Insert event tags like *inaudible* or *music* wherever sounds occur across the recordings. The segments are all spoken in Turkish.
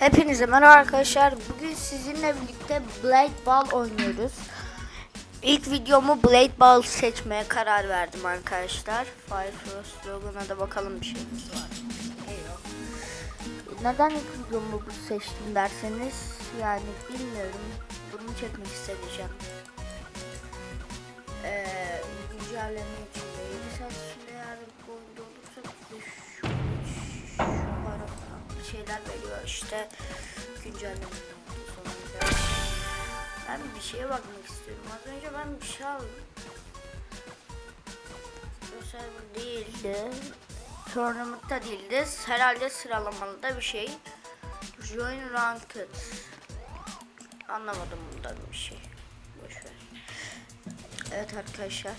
Hepinize merhaba arkadaşlar. Bugün sizinle birlikte Blade Ball oynuyoruz. İlk videomu Blade Ball seçmeye karar verdim arkadaşlar. Fire Frost Dragon'a da bakalım bir şeyimiz var. Neden ilk videomu bu seçtim derseniz yani bilmiyorum. Bunu çekmek isteyeceğim. Ee, güncelleme şeyler veriyor işte güncelleme sonunda. Ben bir şeye bakmak istiyorum. Az önce ben bir şey aldım. O server değildi. Tournament'ta değildi. Herhalde sıralamalı da bir şey. Join Ranked. Anlamadım bundan bir şey. Boşver. Evet arkadaşlar.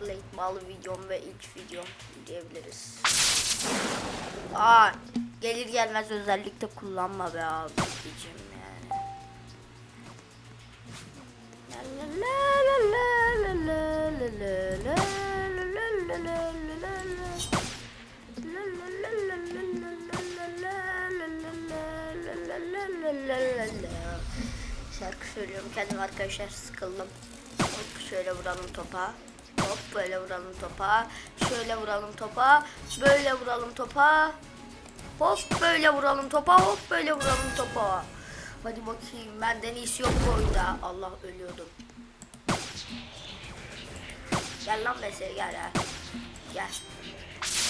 Blade Ball videom ve ilk videom diyebiliriz. Aa, Gelir gelmez özellikle kullanma be abi diyeceğim yani. Şarkı söylüyorum kendim arkadaşlar sıkıldım. Hop şöyle vuralım topa. Hop böyle vuralım topa. Şöyle vuralım topa. Böyle vuralım topa. Hop böyle vuralım topa. Hop böyle vuralım topa. Hadi bakayım benden iyisi yok bu oyunda. Allah ölüyordum. Gel lan Mesele gel ha. Gel.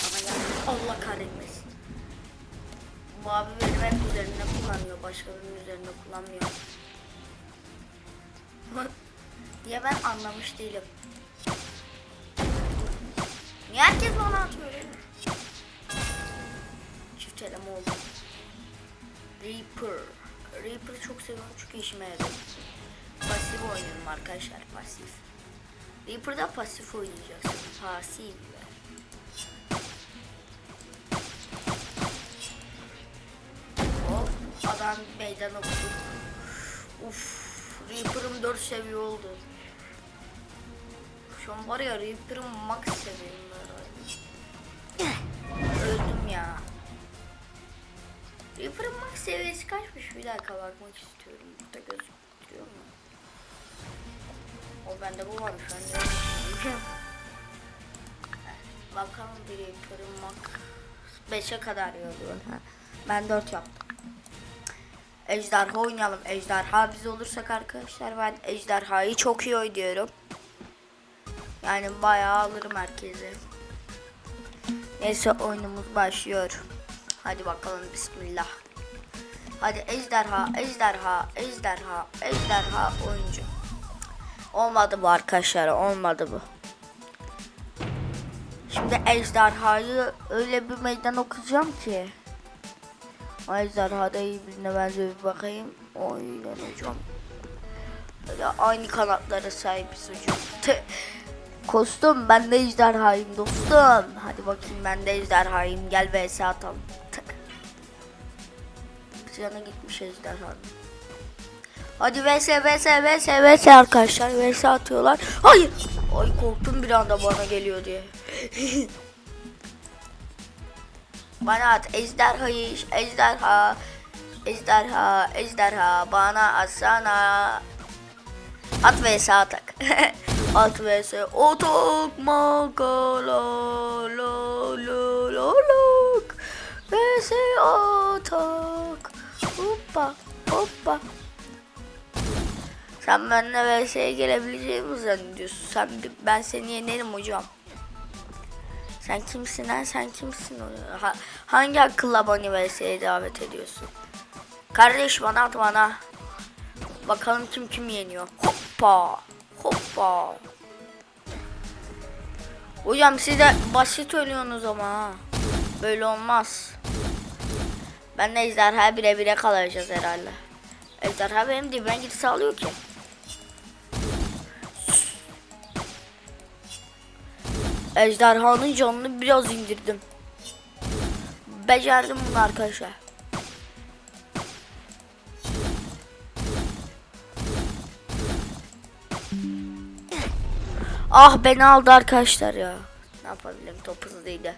Bana gel. Allah kahretmesin. Bu abi benim hep üzerinde kullanıyor. Başkalarının üzerinde kullanmıyor. *laughs* Niye ben anlamış değilim. Niye herkes bana atıyor eleme oldu. Reaper. Reaper'ı çok seviyorum çünkü işime yarıyor. Pasif oynuyorum arkadaşlar pasif. Reaper'da pasif oynayacaksın. Pasif. Hop adam meydan okudu. Uf Reaper'ım 4 seviye oldu. Şu an var ya Reaper'ım max seviyemde. Öldüm ya. Reaper'ın max seviyesi kaçmış? Bir dakika bakmak istiyorum. Burada gözüküyor mu? O bende bu varmış. Ben de *laughs* Bakalım bir Reaper'ın max 5'e kadar yolluyor. Ben 4 yaptım. Ejderha oynayalım. Ejderha biz olursak arkadaşlar ben ejderhayı çok iyi oynuyorum. Yani bayağı alırım herkesi. Neyse oyunumuz başlıyor. Hadi bakalım bismillah. Hadi ejderha, ejderha, ejderha, ejderha oyuncu. Olmadı bu arkadaşlar, olmadı bu. Şimdi ejderhayı öyle bir meydan okuyacağım ki. Ejderha da iyi birine benziyor bir bakayım. Oynanacağım. Böyle aynı kanatlara sahibiz hocam. Kostüm ben de ejderhayım dostum. Hadi bakayım ben de ejderhayım. Gel vs atalım. Canı gitmiş ejderhanın. Hadi vs vs vs vs arkadaşlar vs atıyorlar. Hayır. Ay korktum bir anda bana geliyor diye. *laughs* bana at ejderhayı ejderha ejderha ejderha bana atsana at vs atak *laughs* at vs otok makala lo lo lo lok vs atak hoppa hoppa sen benimle vs'ye gelebileceğimi zannediyorsun. Sen, ben seni yenerim hocam. Sen kimsin lan? Sen kimsin? Ha, hangi akılla beni vs'ye davet ediyorsun? Kardeş bana at bana. Bakalım kim kim yeniyor. Hoppa. Hoppa. Hocam siz de basit ölüyorsunuz ama ha. Böyle olmaz. Ben de ejderha bire bire kalacağız herhalde. Ejderha benim dibime git sağlıyor ki. Ejderhanın canını biraz indirdim. Becerdim bunu arkadaşlar. Ah beni aldı arkadaşlar ya. Ne yapabilirim top hızlıydı.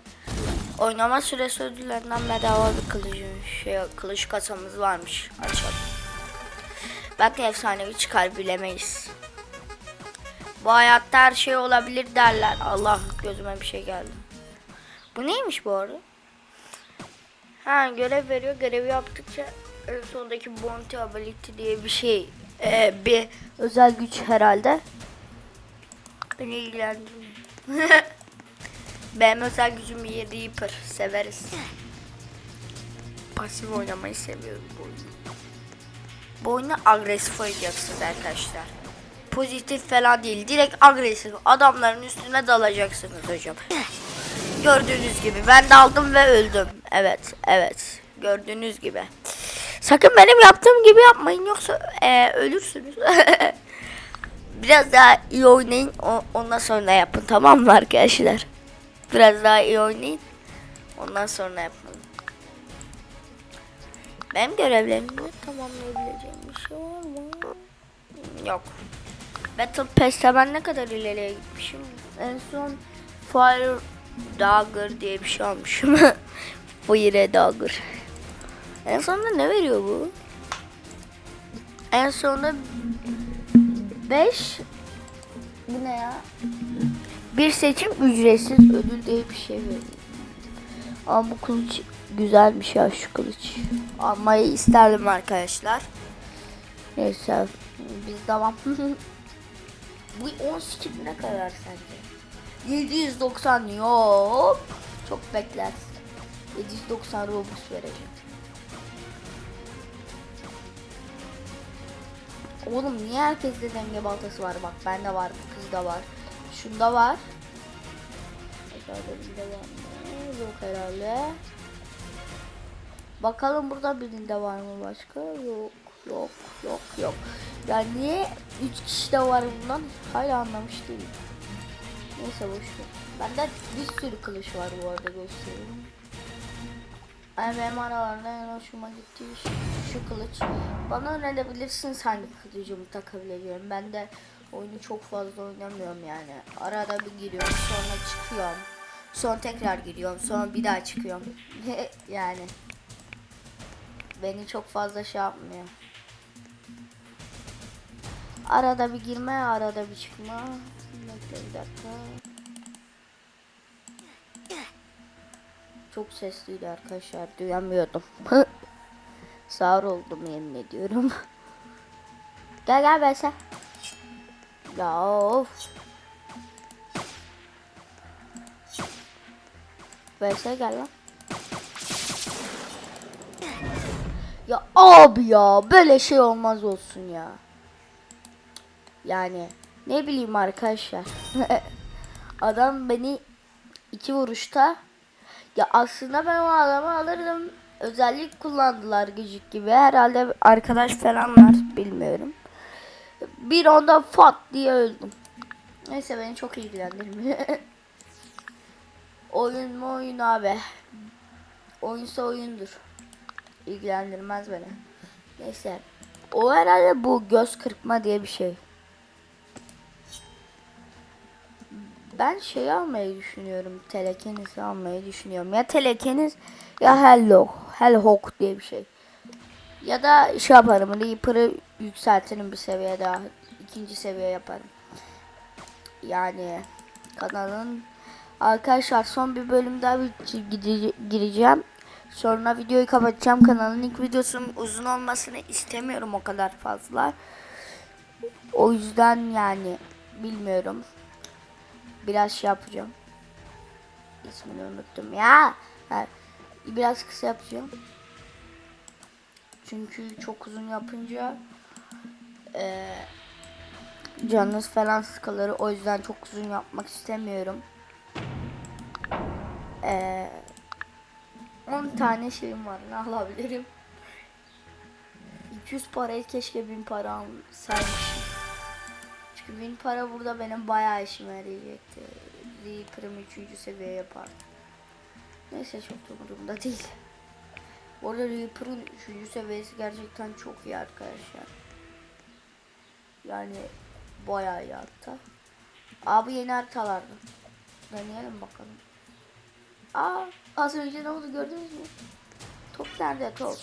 Oynama süresi ödüllerinden bedava bir kılıcı, şey, kılıç kasamız varmış. Açalım. Belki efsanevi çıkar bilemeyiz. Bu hayatta her şey olabilir derler. Allah gözüme bir şey geldi. Bu neymiş bu arada? Ha görev veriyor. Görevi yaptıkça en sondaki bounty ability diye bir şey. Ee, bir özel güç herhalde. Beni ilgilendirmiyor. *laughs* Benim özel gücüm bir Reaper. Severiz. Pasif oynamayı seviyorum bu oyunu. Bu oyunu agresif oynayacaksınız arkadaşlar. Pozitif falan değil. Direkt agresif. Adamların üstüne dalacaksınız hocam. Gördüğünüz gibi ben daldım ve öldüm. Evet, evet. Gördüğünüz gibi. Sakın benim yaptığım gibi yapmayın yoksa e, ölürsünüz. *laughs* Biraz daha iyi oynayın. o- Ondan sonra yapın tamam mı arkadaşlar? Biraz daha iyi oynayın. Ondan sonra yapın. Benim görevlerimde tamamlayabileceğim bir şey var mı? Yok. Battle Pass'te ben ne kadar ileriye gitmişim? En son Fire Dagger diye bir şey almışım. *laughs* Fire Dagger. En sonunda ne veriyor bu? En sonunda 5 Bu ne ya? Bir seçim ücretsiz ödül diye bir şey veriyor. Ama bu kılıç güzelmiş ya şu kılıç. Almayı isterdim arkadaşlar. Neyse biz devam. *laughs* bu 10 skin ne kadar sence? 790 yok. Çok beklersin. 790 Robux vereceğim. Oğlum niye herkeste denge baltası var? Bak bende var, kızda var. Şunda var. Aşağıda birinde var mı? Yok herhalde. Bakalım burada birinde var mı başka? Yok, yok, yok, yok. Ya niye 3 kişi de var bundan? Hala anlamış değilim. Neyse boş ver. Bende bir sürü kılıç var bu arada göstereyim. Yani benim aralarında en hoşuma gittiği şu, şu kılıç. Bana önerebilirsiniz hangi kılıcımı takabileceğim. Ben de oyunu çok fazla oynamıyorum yani. Arada bir giriyorum sonra çıkıyorum. Sonra tekrar giriyorum sonra bir daha çıkıyorum. yani. Beni çok fazla şey yapmıyor. Arada bir girme arada bir çıkma. Bekle bir dakika. Çok sesliydi arkadaşlar. Duyamıyordum. *laughs* Sağır oldum yemin ediyorum. *laughs* gel gel Bese. Ya of. Lan. Ya abi ya böyle şey olmaz olsun ya. Yani ne bileyim arkadaşlar. *laughs* Adam beni iki vuruşta ya aslında ben o adamı alırdım. Özellik kullandılar gıcık gibi. Herhalde arkadaş falan var. Bilmiyorum. Bir onda fat diye öldüm. Neyse beni çok ilgilendirmiyor. *laughs* oyun mu oyun abi. Oyunsa oyundur. İlgilendirmez beni. Neyse. O herhalde bu göz kırpma diye bir şey. Ben şey almayı düşünüyorum. Telekeniz almayı düşünüyorum. Ya telekeniz ya hello. Hellhawk diye bir şey. Ya da şey yaparım. Reaper'ı yükseltirim bir seviye daha. İkinci seviye yaparım. Yani kanalın arkadaşlar son bir bölüm daha gireceğim. Sonra videoyu kapatacağım. Kanalın ilk videosunun uzun olmasını istemiyorum o kadar fazla. O yüzden yani bilmiyorum biraz şey yapacağım. İsmini unuttum ya. Biraz kısa yapacağım. Çünkü çok uzun yapınca e, canınız falan sıkılır. O yüzden çok uzun yapmak istemiyorum. E, 10 tane şeyim var. Ne alabilirim? 200 parayı keşke 1000 para alsaymışım. Çünkü 1000 para burada benim bayağı işime yarayacaktı. Reaper'ımı 3. seviye yapardı. Neyse çok da umurumda değil. Bu arada Reaper'ın 3. seviyesi gerçekten çok iyi arkadaşlar. Yani bayağı iyi hatta. Abi yeni haritalardı. Deneyelim bakalım. Aa Az önce ne oldu gördünüz mü? Top nerede top?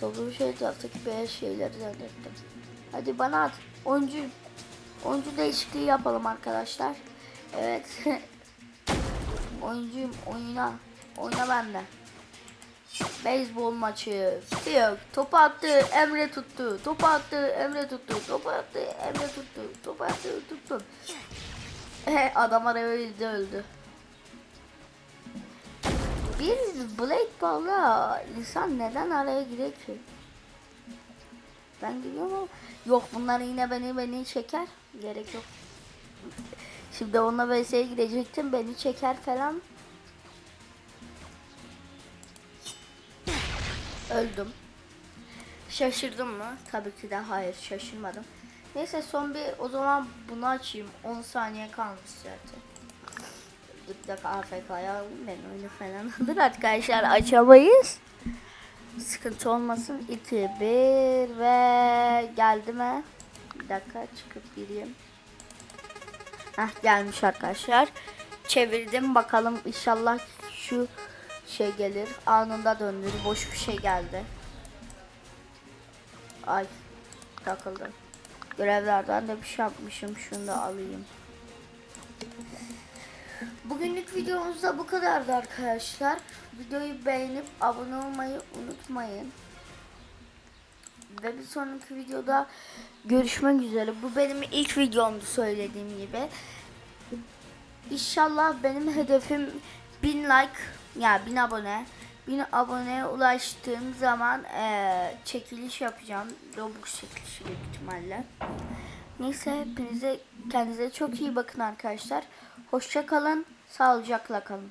Topu bir şey yaptık beyaz şeyleri zannettim. Hadi bana at. Oyuncu oyuncu değişikliği yapalım arkadaşlar. Evet. *laughs* Oyuncuyum oyuna. Oyna bende. Beyzbol maçı. Yok. Topu attı. Emre tuttu. Topu attı. Emre tuttu. Topu attı. Emre tuttu. Topu attı. Tuttu. Adam araya öldü. Bir Blade Ball'la insan neden araya girer ki? Ben gidiyorum ama yok bunlar yine beni beni çeker. Gerek yok. Şimdi onunla VS'ye girecektim beni çeker falan. Öldüm. Şaşırdım mı? Tabii ki de hayır şaşırmadım. Neyse son bir o zaman bunu açayım. 10 saniye kalmış zaten. Mutlaka AFK'ya alayım ben oyunu falan *laughs* alır arkadaşlar açamayız. Sıkıntı olmasın. 2, 1 ve geldi mi? Bir dakika çıkıp gireyim. Heh gelmiş arkadaşlar. Çevirdim bakalım inşallah şu şey gelir. Anında döndür. Boş bir şey geldi. Ay takıldım. Görevlerden de bir şey yapmışım. Şunu da alayım. Bugünlük videomuz da bu kadardı arkadaşlar. Videoyu beğenip abone olmayı unutmayın. Ve bir sonraki videoda görüşmek üzere. Bu benim ilk videomdu söylediğim gibi. İnşallah benim hedefim 1000 like ya 1000 abone. 1000 aboneye ulaştığım zaman eee, çekiliş yapacağım. Robux çekilişi büyük ihtimalle. Neyse hepinize kendinize çok iyi bakın arkadaşlar. Hoşça kalın, sağlıcakla kalın.